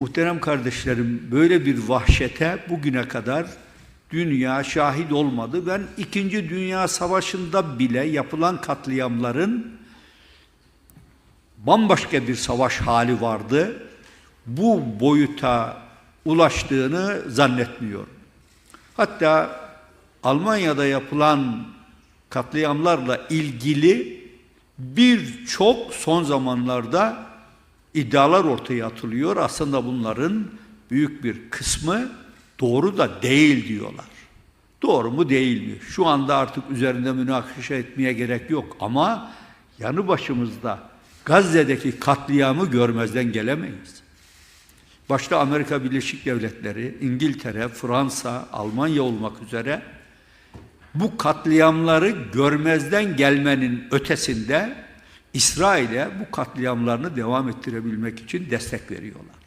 Muhterem kardeşlerim böyle bir vahşete bugüne kadar dünya şahit olmadı. Ben İkinci Dünya Savaşı'nda bile yapılan katliamların bambaşka bir savaş hali vardı. Bu boyuta ulaştığını zannetmiyorum. Hatta Almanya'da yapılan katliamlarla ilgili birçok son zamanlarda iddialar ortaya atılıyor. Aslında bunların büyük bir kısmı doğru da değil diyorlar. Doğru mu değil mi? Şu anda artık üzerinde münakaşa etmeye gerek yok ama yanı başımızda Gazze'deki katliamı görmezden gelemeyiz. Başta Amerika Birleşik Devletleri, İngiltere, Fransa, Almanya olmak üzere bu katliamları görmezden gelmenin ötesinde İsrail'e bu katliamlarını devam ettirebilmek için destek veriyorlar.